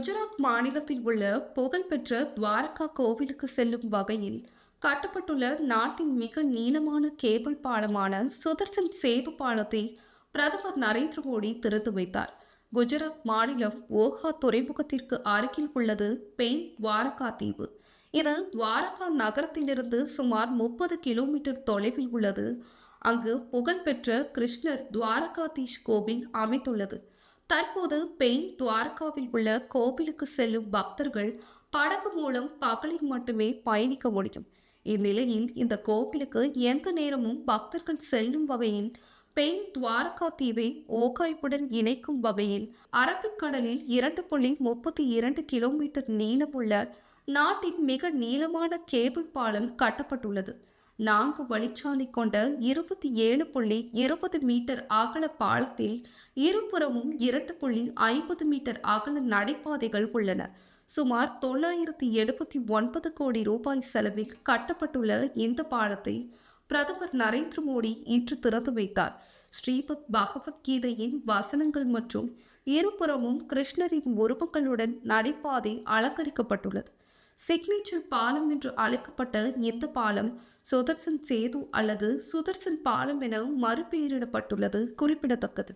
குஜராத் மாநிலத்தில் உள்ள புகழ்பெற்ற துவாரகா கோவிலுக்கு செல்லும் வகையில் கட்டப்பட்டுள்ள நாட்டின் மிக நீளமான கேபிள் பாலமான சுதர்சன் சேது பாலத்தை பிரதமர் நரேந்திர மோடி திறந்து வைத்தார். குஜராத் மாநிலம் ஓகா துறைமுகத்திற்கு அருகில் உள்ளது பெயின் துவாரகா தீவு. இது துவாரகா நகரத்திலிருந்து சுமார் முப்பது கிலோமீட்டர் தொலைவில் உள்ளது. அங்கு புகழ்பெற்ற கிருஷ்ணர் துவாரகாதீஷ் கோவில் அமைத்துள்ளது தற்போது பெயின் துவாரகாவில் உள்ள கோவிலுக்கு செல்லும் பக்தர்கள் படகு மூலம் பகலில் மட்டுமே பயணிக்க முடியும். இந்நிலையில் இந்த கோவிலுக்கு எந்த நேரமும் பக்தர்கள் செல்லும் வகையில் பெயின் துவாரகா தீவை ஓகாய்ப்புடன் இணைக்கும் வகையில் அரபிக்கடலில் இரண்டு புள்ளி முப்பத்தி இரண்டு கிலோமீட்டர் நீளமுள்ள நாட்டின் மிக நீளமான கேபிள் பாலம் கட்டப்பட்டுள்ளது. நான்கு வழிச்சாலை கொண்ட இருபத்தி ஏழு புள்ளி இருபது மீட்டர் அகல பாலத்தில் இருபுறமும் இரண்டு புள்ளி ஐம்பது மீட்டர் அகல நடைபாதைகள் உள்ளன. சுமார் தொள்ளாயிரத்தி எழுபத்தி ஒன்பது கோடி ரூபாய் செலவில் கட்டப்பட்டுள்ள இந்த பாலத்தை பிரதமர் நரேந்திர மோடி இன்று திறந்து வைத்தார். ஸ்ரீபத் பகவத்கீதையின் வசனங்கள் மற்றும் இருபுறமும் கிருஷ்ணரின் உருவங்களுடன் நடைபாதை அலங்கரிக்கப்பட்டுள்ளது. சிக்னேச்சர் பாலம் என்று அழைக்கப்பட்ட இந்த பாலம்? சுதர்சன் சேது அல்லது சுதர்சன் பாலம் என மறுபெயரிடப்பட்டுள்ளது குறிப்பிடத்தக்கது.